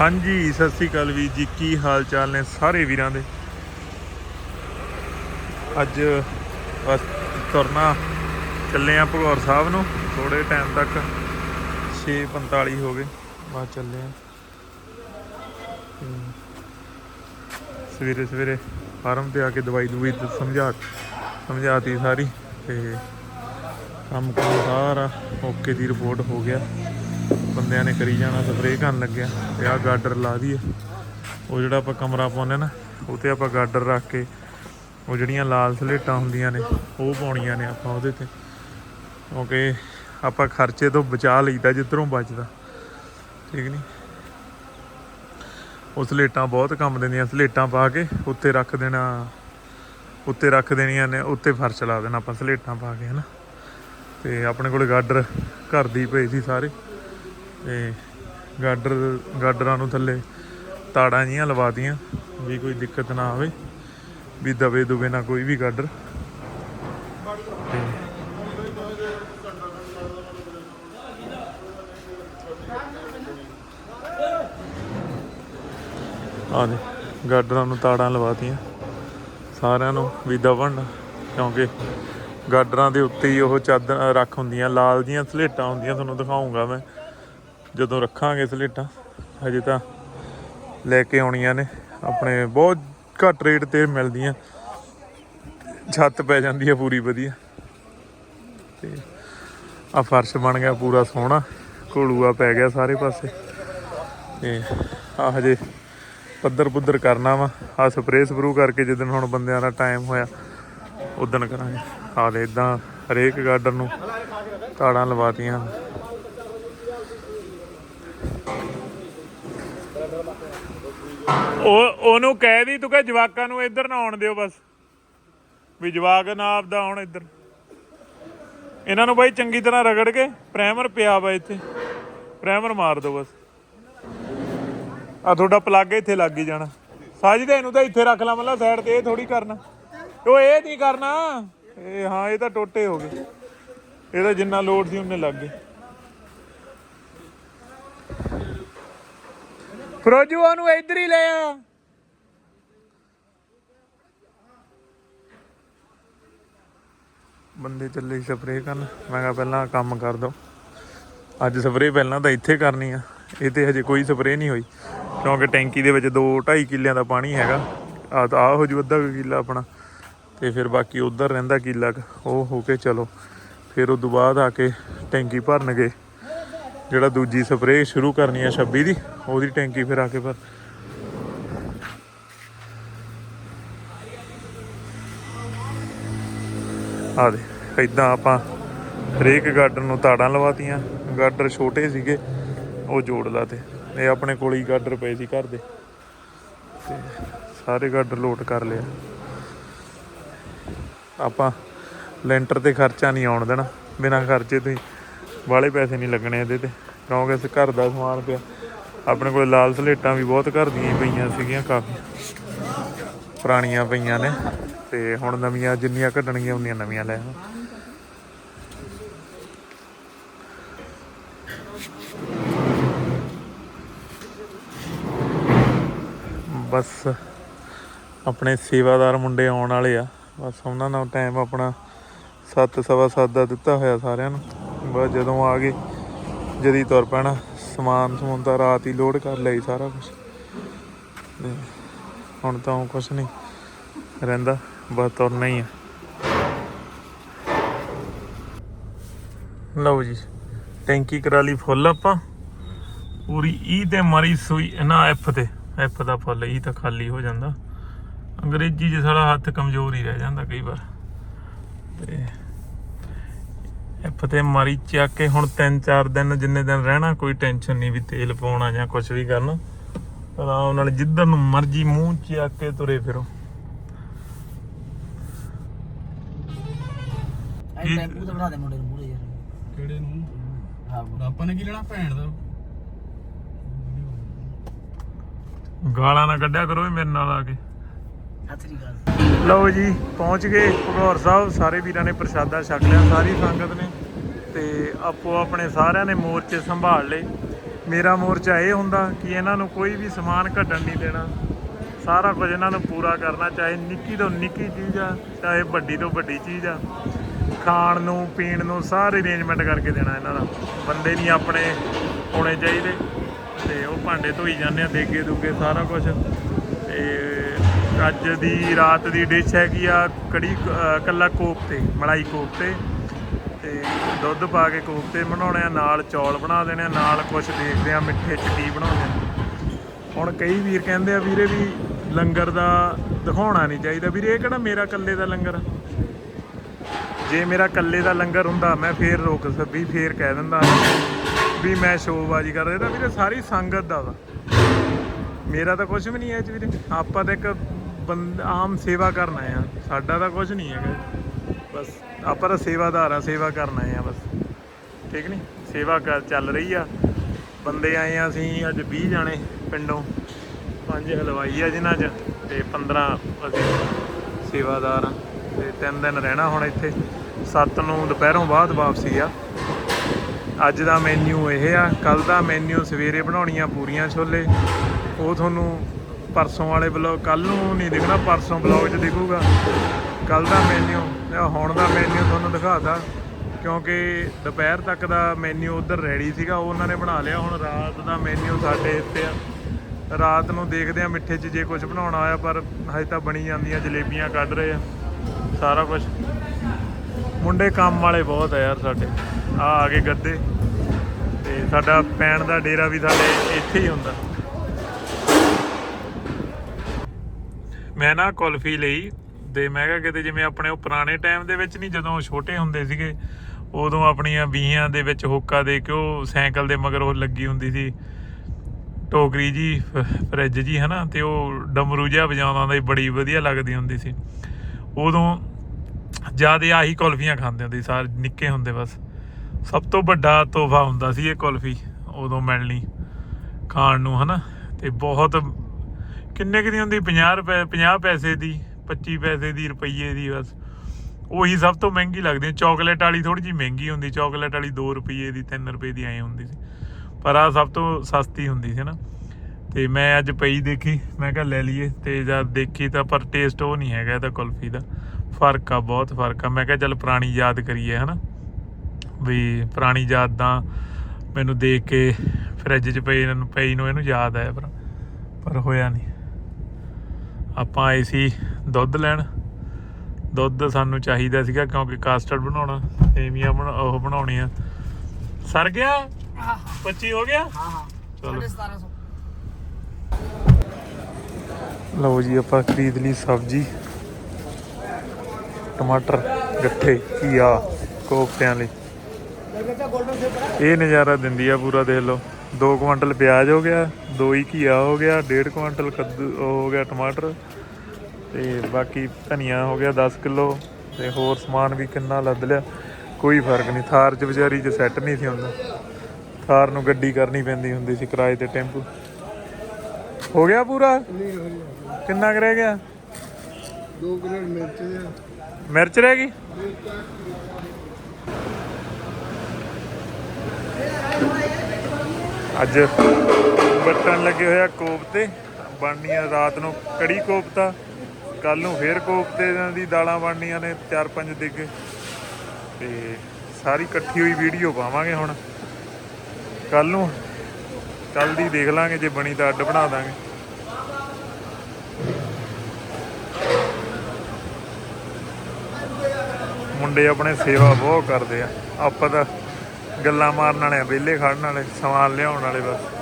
ਹਾਂਜੀ, ਸਤਿ ਸ੍ਰੀ ਅਕਾਲ ਵੀਰ ਜੀ। ਕੀ ਹਾਲ ਚਾਲ ਨੇ ਸਾਰੇ ਵੀਰਾਂ ਦੇ? ਅੱਜ ਬਸ ਤੁਰਨਾ ਚੱਲੇ ਆ ਭਗੌਰ ਸਾਹਿਬ ਨੂੰ। ਥੋੜੇ ਟਾਈਮ ਤੱਕ 6:45 ਹੋ ਗਏ। ਬਾਅਦ ਚੱਲੇ ਆ। ਸਵੇਰੇ ਸਵੇਰੇ ਫਾਰਮ ਤੇ ਆ ਕੇ ਦਵਾਈ ਦੂਈ ਸਮਝਾ ਸਮਝਾਤੀ ਸਾਰੀ ਤੇ ਕੰਮ ਕੰਮ ਸਾਰਾ ਓਕੇ ਦੀ ਰਿਪੋਰਟ ਹੋ ਗਿਆ। ਬੰਦਿਆਂ ਨੇ ਕਰੀ ਜਾਣਾ ਸਪਰੇਅ ਕਰਨ ਲੱਗਿਆ ਤੇ ਆ ਗਾਡਰ ਲਾ ਦਈਏ। ਉਹ ਜਿਹੜਾ ਆਪਾਂ ਕਮਰਾ ਪਾਉਂਦੇ ਨਾ ਉਹ ਤੇ ਆਪਾਂ ਗਾਡਰ ਰੱਖ ਕੇ ਉਹ ਜਿਹੜੀਆਂ ਲਾਲ ਸਲੇਟਾਂ ਹੁੰਦੀਆਂ ਨੇ, ਉਹ ਪਾਉਣੀਆਂ ਨੇ ਆਪਾਂ ਉਹਦੇ ਤੇ। ਕਿਉਂਕਿ ਆਪਾਂ ਖਰਚੇ ਤੋਂ ਬਚਾ ਲਈਦਾ ਜਿੱਧਰੋਂ ਬਚਦਾ। ਠੀਕ ਨਹੀਂ ਉਹ ਸਲੇਟਾਂ ਬਹੁਤ ਕੰਮ ਦਿੰਦੀਆਂ, ਸਲੇਟਾਂ ਪਾ ਕੇ ਉੱਤੇ ਰੱਖ ਦੇਣਾ ਉੱਤੇ ਰੱਖ ਦੇਣੀਆਂ ਨੇ ਉੱਤੇ ਫਰਸ਼ ਲਾ ਦੇਣਾ ਆਪਾਂ ਸਲੇਟਾਂ ਪਾ ਕੇ, ਹਨਾ? ਤੇ ਆਪਣੇ ਕੋਲ ਗਾਡਰ ਘਰ ਦੀ ਪਏ ਸੀ ਸਾਰੇ। ਤੇ ਗਾਡਰ, ਗਾਡਰਾਂ ਨੂੰ ਥੱਲੇ ਤਾੜਾਂ ਜੀਆਂ ਲਵਾਤੀਆਂ ਵੀ ਕੋਈ ਦਿੱਕਤ ਨਾ ਆਵੇ, ਵੀ ਦਵੇ ਦੁਵੇ ਨਾ ਕੋਈ ਵੀ ਗਾਡਰ। ਤੇ ਆ ਦੇ ਗਾਡਰਾਂ ਨੂੰ ਤਾੜਾਂ ਲਵਾਤੀਆਂ, ਸਾਰਿਆਂ ਨੂੰ ਵੀ ਦਵਣ, ਕਿਉਂਕਿ ਗਾਡਰਾਂ ਦੇ ਉੱਤੇ ਹੀ ਉਹ ਚਾਦਰ ਰੱਖ ਹੁੰਦੀਆਂ, ਲਾਲ ਜੀਆਂ ਸਲੇਟਾਂ ਹੁੰਦੀਆਂ, ਤੁਹਾਨੂੰ ਦਿਖਾਉਂਗਾ ਮੈਂ। ਜਦੋਂ ਰੱਖਾਂਗੇ ਸਲੇਟਾਂ, ਹਜੇ ਤਾਂ ਲੈ ਕੇ ਆਉਣੀਆਂ ਨੇ। ਆਪਣੇ ਬਹੁਤ ਘੱਟ ਰੇਟ ਤੇ ਮਿਲਦੀਆਂ। ਛੱਤ ਪੈ ਜਾਂਦੀ ਹੈ ਪੂਰੀ ਵਧੀਆ। ਤੇ ਆ ਫਰਸ਼ ਬਣ ਗਿਆ ਪੂਰਾ ਸੋਹਣਾ। ਘੋਲੂਆ ਪੈ ਗਿਆ ਸਾਰੇ ਪਾਸੇ। ਤੇ ਆ ਹਜੇ ਪੱਧਰ ਪੁੱਧਰ ਕਰਨਾ ਵਾ। ਆ ਸਪਰੇਅ ਸਪਰੂ ਕਰਕੇ ਜਦੋਂ ਹੁਣ ਬੰਦਿਆਂ ਦਾ ਟਾਈਮ ਹੋਇਆ ਉਦਣ ਕਰਾਂਗੇ। ਆ ਦੇ ਇਦਾਂ ਹਰੇਕ ਗਾਰਡਨ ਨੂੰ ਤਾੜਾਂ ਲਵਾਤੀਆਂ ਉਹ ਉਹਨੂੰ ਕਹਿ ਦੀ, ਤੂੰ ਕਹ ਜਵਾਕਾਂ ਨੂੰ ਇੱਧਰ ਨਾ ਆਉਣ ਦਿਓ ਬਸ। ਵੀ ਜਵਾਕ ਨਾ ਆਪਦਾ ਆਉਣ ਇੱਧਰ। ਇਹਨਾਂ ਨੂੰ ਬਾਈ ਚੰਗੀ ਤਰ੍ਹਾਂ ਰਗੜ ਕੇ ਪ੍ਰਾਈਮਰ ਪਿਆ ਵਾ ਇੱਥੇ। ਪ੍ਰਾਈਮਰ ਮਾਰ ਦਿਓ ਬਸ। ਆ ਤੁਹਾਡਾ ਪਲੱਗ ਇੱਥੇ ਲੱਗ ਹੀ ਜਾਣਾ। ਸਾਜਦੇ ਇਹਨੂੰ ਤਾਂ ਇੱਥੇ ਰੱਖ ਲਾ ਮੱਲਾ ਸਾਈਡ ਤੇ ਇਹ ਥੋੜੀ ਕਰਨਾ। ਉਹ ਇਹ ਨਹੀਂ ਕਰਨਾ। ਇਹ ਹਾਂ, ਇਹ ਤਾਂ ਟੋਟੇ ਹੋ ਗਏ। ਇਹਦਾ ਜਿੰਨਾ ਲੋਡ ਸੀ ਉਹਨੇ ਲੱਗ ਗਏ। ਫਰੋਜੂ ਉਹਨੂੰ ਇੱਧਰ ਹੀ ਲੈ ਆ। ਬੰਦੇ ਚੱਲੇ ਸਪਰੇਅ ਕਰਨ। ਮੈਂ ਕਿਹਾ ਪਹਿਲਾਂ ਕੰਮ ਕਰ ਦੋ। ਅੱਜ ਸਪਰੇਅ ਪਹਿਲਾਂ ਤਾਂ ਇੱਥੇ ਕਰਨੀ ਆ। ਇਹ ਤੇ ਹਜੇ ਕੋਈ ਸਪਰੇਅ ਨਹੀਂ ਹੋਈ। ਕਿਉਂਕਿ ਟੈਂਕੀ ਦੇ ਵਿੱਚ 2 2.5 ਕਿੱਲਿਆਂ ਦਾ ਪਾਣੀ ਹੈਗਾ। ਆ ਤਾਂ ਆ ਹੋ ਜੂ ਅੱਧਾ ਕੁ ਕਿੱਲਾ ਆਪਣਾ। ਤੇ ਫਿਰ ਬਾਕੀ ਉਧਰ ਰਹਿੰਦਾ ਕਿੱਲਾ ਕੁ, ਉਹ ਹੋ ਕੇ ਚਲੋ। ਫਿਰ ਉਸ ਤੋਂ ਬਾਅਦ ਆ ਕੇ ਟੈਂਕੀ ਭਰਨਗੇ। ਜਿਹੜਾ ਦੂਜੀ ਸਪਰੇਅ ਸ਼ੁਰੂ ਕਰਨੀ ਆ 26 ਦੀ, ਉਹਦੀ ਟੈਂਕੀ ਫਿਰ ਆ ਕੇ ਭਰ। ਆ ਦੇ ਇਦਾਂ ਆਪਾਂ ਹਰੇਕ ਗਾਰਡਨ ਨੂੰ ਤਾੜਾਂ ਲਵਾਤੀਆਂ। ਗਾਰਡਰ ਛੋਟੇ ਸੀਗੇ, ਉਹ ਜੋੜ ਲਾਤੇ। ਇਹ ਆਪਣੇ ਕੋਲ ਹੀ ਗਾਰਡਰ ਪਏ ਸੀ ਘਰ ਦੇ। ਤੇ ਸਾਰੇ ਗਾਰਡਰ ਲੋਟ ਕਰ ਲਿਆ ਆਪਾਂ ਲੈਂਟਰ ਤੇ ਖਰਚਾ ਨਹੀਂ ਆਉਣ ਦੇਣਾ, ਬਿਨਾਂ ਖਰਚੇ ਤੋਂ ਹੀ। ਵਾਲੇ ਪੈਸੇ ਨਹੀਂ ਲੱਗਣੇ ਇਹਦੇ ਤੇ, ਕਿਉਂਕਿ ਇਸ ਘਰ ਦਾ ਸਮਾਨ ਪਿਆ। ਆਪਣੇ ਕੋਲ ਲਾਲ ਸਲੇਟਾਂ ਵੀ ਬਹੁਤ ਘਰ ਦੀਆਂ ਪਈਆਂ ਸੀਗੀਆਂ ਕਾਫੀ। ਪੁਰਾਣੀਆਂ ਪਈਆਂ ਨੇ, ਤੇ ਹੁਣ ਨਵੀਆਂ ਜਿੰਨੀਆਂ ਕੱਢਣਗੀਆਂ ਉਨੀਆਂ ਨਵੀਆਂ ਲੈ ਆਵਾਂ। ਬਸ ਆਪਣੇ ਸੇਵਾਦਾਰ ਮੁੰਡੇ ਆਉਣ ਵਾਲੇ ਆ। ਬਸ ਉਹਨਾਂ ਨਾਲ ਟਾਈਮ ਆਪਣਾ 7 ਸਵਾ ਸੱਤ ਦਾ ਦਿੱਤਾ ਹੋਇਆ ਸਾਰਿਆਂ ਨੂੰ। ਬਸ ਜਦੋਂ ਆ ਗਏ, ਜਦੀ ਤੁਰ ਪੈਣਾ, ਸਮਾਨ ਸਮੂਨ ਤਾਂ ਰਾਤ ਹੀ ਲੋਡ ਕਰ ਲਈ ਸਾਰਾ ਕੁਝ ਹੁਣ ਤਾਂ ਕੁਝ ਨਹੀਂ ਰਹਿੰਦਾ, ਬਸ ਤੁਰਨਾ ਹੀ ਆ। ਲਓ ਜੀ, ਟੈਂਕੀ ਕਰਾ ਲਈ ਫੁੱਲ ਆਪਾਂ। ਪੂਰੀ ਈ ਤੇ ਮਾਰੀ ਸੂਈ, ਨਾ ਐਫ ਤੇ ਐਫ ਦਾ ਫੁੱਲ, ਈ ਤਾਂ ਖਾਲੀ ਹੋ ਜਾਂਦਾ। ਅੰਗਰੇਜ਼ੀ 'ਚ ਸਾਲਾ ਹੱਥ ਕਮਜ਼ੋਰ ਹੀ ਰਹਿ ਜਾਂਦਾ ਕਈ ਵਾਰ। ਤੇ ਐਫ ਤੇ ਮਾਰੀ ਚੱਕ ਕੇ ਹੁਣ 3-4 ਦਿਨ ਜਿੰਨੇ ਦਿਨ ਰਹਿਣਾ ਕੋਈ ਟੈਨਸ਼ਨ ਨਹੀਂ ਵੀ ਤੇਲ ਪਾਉਣਾ ਜਾਂ ਕੁਝ ਵੀ ਕਰਨਾ। ਆਰਾਮ ਨਾਲ ਜਿੱਧਰ ਨੂੰ ਮਰਜ਼ੀ ਮੂੰਹ ਚੱਕ ਕੇ ਤੁਰੇ ਫਿਰੋ। ਐ ਇਹ- ਟੈਂਪੂ ਤਾਂ ਬਣਾ ਦੇ ਮੁੰਡੇ ਨੂੰ ਮੂਰੇ ਯਾਰ। ਕਿਹੜੇ ਨੂੰ? ਹਾਂ ਆਪਾਂ ਨੇ ਕੀ ਲੈਣਾ? ਭੈਣ ਦਾ। ਗਾਲਾਂ ਨਾ ਕੱਢਿਆ ਕਰੋ ਇਹ ਮੇਰੇ ਨਾਲ ਆ ਕੇ। ਹੱਥ ਨਹੀਂ ਗੱਲ ਲਓ ਜੀ, ਪਹੁੰਚ ਗਏ ਭਗੌਰ ਸਾਹਿਬ। ਸਾਰੇ ਵੀਰਾਂ ਨੇ ਪ੍ਰਸ਼ਾਦਾ ਛਕ ਲਿਆ, ਸਾਰੀ ਸੰਗਤ ਨੇ। ਤੇ ਆਪੋ ਆਪਣੇ ਸਾਰਿਆਂ ਨੇ ਮੋਰਚੇ ਸੰਭਾਲ ਲਏ। ਮੇਰਾ ਮੋਰਚਾ ਇਹ ਹੁੰਦਾ ਕਿ ਇਹਨਾਂ ਨੂੰ ਕੋਈ ਵੀ ਸਮਾਨ ਘਟਣ ਨਹੀਂ ਦੇਣਾ। ਸਾਰਾ ਕੁਝ ਇਹਨਾਂ ਨੂੰ ਪੂਰਾ ਕਰਨਾ, ਚਾਹੇ ਨਿੱਕੀ ਤੋਂ ਨਿੱਕੀ ਚੀਜ਼ ਆ, ਚਾਹੇ ਵੱਡੀ ਤੋਂ ਵੱਡੀ ਚੀਜ਼ ਆ। ਖਾਣ ਨੂੰ, ਪੀਣ ਨੂੰ ਸਾਰੇ ਅਰੇਂਜਮੈਂਟ ਕਰਕੇ ਦੇਣਾ ਇਹਨਾਂ ਦਾ। ਬੰਦੇ ਨਹੀਂ ਆਪਣੇ ਹੋਣੇ ਚਾਹੀਦੇ। ਤੇ ਉਹ ਭਾਂਡੇ ਧੋਈ ਜਾਂਦੇ ਆ ਦੇਗੇ ਦੁੱਗੇ ਸਾਰਾ ਕੁਝ। ਤੇ ਅੱਜ ਦੀ ਰਾਤ ਦੀ ਡਿਸ਼ ਹੈਗੀ ਆ ਕੜੀ ਅ, ਕੱਲਾ ਕੋਫਤੇ ਮਲਾਈ ਕੋਫਤੇ ਤੇ ਦੁੱਧ ਪਾ ਕੇ ਕੋਫਤੇ ਬਣਾਉਣੇ ਆ ਨਾਲ ਚੌਲ ਬਣਾ ਦੇਣੇ ਆ ਨਾਲ ਕੁਝ ਦੇਖਦੇ ਆ ਮਿੱਠੇ ਚ ਕੀ ਬਣਾਉਣੇ ਆ। ਹੁਣ ਕਈ ਵੀਰ ਕਹਿੰਦੇ ਆ ਵੀਰੇ ਵੀ ਲੰਗਰ ਦਾ ਦਿਖਾਉਣਾ ਨਹੀਂ ਚਾਹੀਦਾ। ਵੀਰੇ ਇਹ ਕਿਹੜਾ ਮੇਰਾ ਇਕੱਲੇ ਦਾ ਲੰਗਰ ਜੇ ਮੇਰਾ ਇਕੱਲੇ ਦਾ ਲੰਗਰ ਹੁੰਦਾ ਮੈਂ ਫੇਰ ਰੋਕ ਸਕਦੀ ਫੇਰ ਕਹਿ ਦਿੰਦਾ ਵੀ ਮੈਂ ਸ਼ੋਬਾਜ਼ੀ ਕਰ ਰਿਹਾ। ਤਾਂ ਵੀਰੇ ਸਾਰੀ ਸੰਗਤ ਦਾ ਵਾ। ਮੇਰਾ ਤਾਂ ਕੁਝ ਵੀ ਨਹੀਂ ਹੈ ਇਹ ਵੀਰੇ। ਆਪਾਂ ਤਾਂ ਇੱਕ ਬੰਦ ਆਮ ਸੇਵਾ ਕਰਨਾ ਆ ਸਾਡਾ ਤਾਂ ਕੁਝ ਨਹੀਂ ਹੈਗਾ। ਬਸ ਆਪਾਂ ਤਾਂ ਸੇਵਾਦਾਰ ਆ ਸੇਵਾ ਕਰਨਾ ਆ ਬਸ। ਠੀਕ ਨਹੀਂ ਸੇਵਾ ਕਰ ਚੱਲ ਰਹੀ ਆ। ਬੰਦੇ ਆਏ ਆ ਅਸੀਂ ਅੱਜ 20 ਜਾਣੇ ਪਿੰਡੋਂ। ਪੰਜ ਹਲਵਾਈ ਆ ਜਿਨ੍ਹਾਂ 'ਚ ਤੇ 15 ਅਸੀਂ ਸੇਵਾਦਾਰ ਆ ਤੇ ਤਿੰਨ ਦਿਨ ਰਹਿਣਾ ਹੁਣ ਇੱਥੇ। 7 ਨੂੰ ਦੁਪਹਿਰੋਂ ਬਾਅਦ ਵਾਪਸੀ ਆ। ਅੱਜ ਦਾ ਮੈਨੂ ਇਹ ਆ। ਕੱਲ ਦਾ ਮੈਨੂ ਸਵੇਰੇ ਬਣਾਉਣੀਆਂ ਪੂਰੀਆਂ ਛੋਲੇ। ਉਹ ਤੁਹਾਨੂੰ ਪਰਸੋਂ ਵਾਲੇ ਬਲੌਗ ਕੱਲ ਨੂੰ ਨਹੀਂ ਦਿਖਣਾ, ਪਰਸੋਂ ਬਲੌਗ 'ਚ ਦਿਖੂਗਾ। ਕੱਲ ਦਾ ਮੈਨੂ ਹੁਣ ਦਾ ਮੈਨੂ ਤੁਹਾਨੂੰ ਦਿਖਾਤਾ, ਕਿਉਂਕਿ ਦੁਪਹਿਰ ਤੱਕ ਦਾ ਮੈਨੂ ਉਧਰ ਰੈਡੀ ਸੀਗਾ, ਉਹ ਉਹਨਾਂ ਨੇ ਬਣਾ ਲਿਆ, ਹੁਣ ਰਾਤ ਦਾ ਮੈਨੂ ਸਾਡੇ ਇੱਥੇ ਆ। ਰਾਤ ਨੂੰ ਦੇਖਦੇ ਆ ਮਿੱਠੇ 'ਚ ਜੇ ਕੁਝ ਬਣਾਉਣਾ ਆਇਆ, ਪਰ ਹਜੇ ਤਾਂ ਬਣੀ ਜਾਂਦੀਆਂ ਜਲੇਬੀਆਂ ਕੱਢ ਰਹੇ ਆ, ਸਾਰਾ ਕੁਝ ਮੁੰਡੇ ਕੰਮ ਵਾਲੇ ਬਹੁਤ ਆ ਯਾਰ ਸਾਡੇ। ਆ ਆ ਕੇ ਗੱਦੇ। ਤੇ ਸਾਡਾ ਪੈਣ ਦਾ ਡੇਰਾ ਵੀ ਸਾਡੇ ਇੱਥੇ ਹੀ ਹੁੰਦਾ। ਮੈਂ ਨਾ ਕੁਲਫੀ ਲਈ ਤੇ ਮੈਂ ਕਿਹਾ ਕਿਤੇ ਜਿਵੇਂ ਆਪਣੇ ਉਹ ਪੁਰਾਣੇ ਟਾਈਮ ਦੇ ਵਿੱਚ ਨਹੀਂ, ਜਦੋਂ ਛੋਟੇ ਹੁੰਦੇ ਸੀਗੇ, ਉਦੋਂ ਆਪਣੀਆਂ ਬੀਹਾਂ ਦੇ ਵਿੱਚ ਹੋਕਾ ਦੇ ਕੇ ਉਹ ਸਾਈਕਲ ਦੇ ਮਗਰ ਉਹ ਲੱਗੀ ਹੁੰਦੀ ਸੀ। ਟੋਕਰੀ ਜੀ, ਫ- ਫਰਿੱਜ ਜੀ, ਹਨਾ, ਤੇ ਉਹ ਡਮਰੂ ਜਿਹਾ ਵਜਾਉਂਦਾ ਹੁੰਦਾ ਸੀ, ਬੜੀ ਵਧੀਆ ਲੱਗਦੀ ਹੁੰਦੀ ਸੀ। ਉਦੋਂ ਜ਼ਿਆਦਾ ਆਹੀ ਕੁਲਫੀਆਂ ਖਾਂਦੇ ਹੁੰਦੇ ਸੀ, ਸਾਰੇ ਨਿੱਕੇ ਹੁੰਦੇ ਬਸ। ਸਭ ਤੋਂ ਵੱਡਾ ਤੋਹਫਾ ਹੁੰਦਾ ਸੀ ਇਹ ਕੁਲਫੀ, ਉਦੋਂ ਮਿਲਣੀ, ਖਾਣ ਨੂੰ, ਹਨਾ, ਤੇ ਬਹੁਤ ਕਿੰਨੇ ਕੁ ਦੀ ਹੁੰਦੀ? 50 ਰੁਪਏ 50 ਪੈਸੇ ਦੀ 25 ਪੈਸੇ ਦੀ, ਰੁਪਈਏ ਦੀ ਬਸ। ਉਹੀ ਸਭ ਤੋਂ ਮਹਿੰਗੀ ਲੱਗਦੀ ਹੈ ਚਾਕਲੇਟ ਵਾਲੀ ਥੋੜੀ ਜਿਹੀ ਮਹਿੰਗੀ ਹੁੰਦੀ। ਚਾਕਲੇਟ ਵਾਲੀ 2 ਰੁਪਈਏ ਦੀ 3 ਰੁਪਏ ਦੀ ਐ ਹੁੰਦੀ ਸੀ। ਪਰ ਆ ਸਭ ਤੋਂ ਸਸਤੀ ਹੁੰਦੀ ਸੀ ਨਾ। ਤੇ ਮੈਂ ਅੱਜ ਪਈ ਦੇਖੀ। ਮੈਂ ਕਿਹਾ ਲੈ ਲਈਏ। ਤੇ ਜਦ ਦੇਖੀ ਤਾਂ ਪਰ ਟੇਸਟ ਉਹ ਨਹੀਂ ਹੈਗਾ ਇਹਦਾ ਕੁਲਫੀ ਦਾ। ਫ਼ਰਕ ਆ, ਬਹੁਤ ਫ਼ਰਕ ਆ। ਮੈਂ ਕਿਹਾ ਚੱਲ ਪੁਰਾਣੀ ਯਾਦ ਕਰੀਏ, ਹਨਾ। ਵੀ ਪੁਰਾਣੀ ਯਾਦਾਂ ਮੈਨੂੰ ਦੇਖ ਕੇ ਫ੍ਰਿਜ 'ਚ ਪਈ ਨੂੰ ਪਈ ਨੂੰ ਇਹਨੂੰ ਯਾਦ ਆਇਆ, ਪਰ ਪਰ ਹੋਇਆ ਨਹੀਂ। ਆਪਾਂ ਆਏ ਸੀ ਦੁੱਧ ਲੈਣ। ਦੁੱਧ ਸਾਨੂੰ ਚਾਹੀਦਾ ਸੀਗਾ ਕਿਉਂਕਿ ਕਾਸਟਰਡ ਬਣਾਉਣਾ ਸੇਮੀਆਂ ਬਣਾ ਉਹ ਬਣਾਉਣੀਆਂ। ਸਰ ਗਿਆ? ਹਾਂ। 25 ਹੋ ਗਿਆ? ਹਾਂ ਹਾਂ। ਚਲੋ। 1750 ਲਓ ਜੀ ਆਪਾਂ ਖਰੀਦ ਲਈ ਸਬਜ਼ੀ। ਟਮਾਟਰ ਗੱਠੇ ਘੀਆ ਕੋਫਤਿਆਂ ਲਈ। ਇਹ ਨਜ਼ਾਰਾ ਦਿੰਦੀ ਆ ਪੂਰਾ ਦੇਖ ਲਓ। 2 ਕੁਇੰਟਲ ਪਿਆਜ਼ ਹੋ ਗਿਆ 2 ਹੀ ਘੀਆ ਹੋ ਗਿਆ 1.5 ਕੁਇੰਟਲ ਕੱਦੂ ਹੋ ਗਿਆ ਟਮਾਟਰ ਤੇ ਬਾਕੀ ਧਨੀਆ ਹੋ ਗਿਆ 10 ਕਿਲੋ ਤੇ ਹੋਰ ਸਮਾਨ ਵੀ ਕਿੰਨਾ ਲੱਦ ਲਿਆ ਕੋਈ ਫ਼ਰਕ ਨਹੀਂ। ਥਾਰ ਚ ਵਿਚਾਰੀ ਚ ਸੈੱਟ ਨਹੀਂ ਸੀ ਹੁੰਦਾ। ਥਾਰ ਨੂੰ ਗੱਡੀ ਕਰਨੀ ਪੈਂਦੀ ਹੁੰਦੀ ਸੀ ਕਿਰਾਏ ਤੇ ਟੈਂਪੂ। ਹੋ ਗਿਆ ਪੂਰਾ? ਕਿੰਨਾ ਕੁ ਰਹਿ ਗਿਆ? 2 ਕਿਲੋ ਮਿਰਚ ਦੇ ਮਿਰਚ ਰਹਿ ਗਈ? ਅੱਜ ਬੱਟਣ ਲੱਗੇ ਹੋਇਆ ਕੋਫਤੇ ਬਣਨੀਆਂ ਰਾਤ ਨੂੰ ਕੜੀ ਕੋਫਤਾ ਕੱਲ ਨੂੰ ਫੇਰ ਕੋਫਤੇ ਦੀ ਦਾਲਾਂ ਬਣਨੀਆਂ ਨੇ ਚਾਰ ਪੰਜ ਡਿੱਗੇ। ਤੇ ਸਾਰੀ ਇਕੱਠੀ ਹੋਈ ਵੀਡੀਓ ਪਾਵਾਂਗੇ ਹੁਣ। ਕੱਲ ਨੂੰ ਕੱਲ ਦੀ ਦੇਖ ਲਾਂਗੇ ਜੇ ਬਣੀ ਤਾਂ ਅੱਡ ਬਣਾ ਦਾਂਗੇ। ਮੁੰਡੇ ਆਪਣੇ ਸੇਵਾ ਬਹੁਤ ਕਰਦੇ ਆ। ਆਪਾਂ ਤਾਂ ਗੱਲਾਂ ਮਾਰਨ ਵਾਲੇ ਵਿਹਲੇ ਖੜਨ ਵਾਲੇ ਸਮਾਨ ਲਿਆਉਣ ਵਾਲੇ ਬਸ।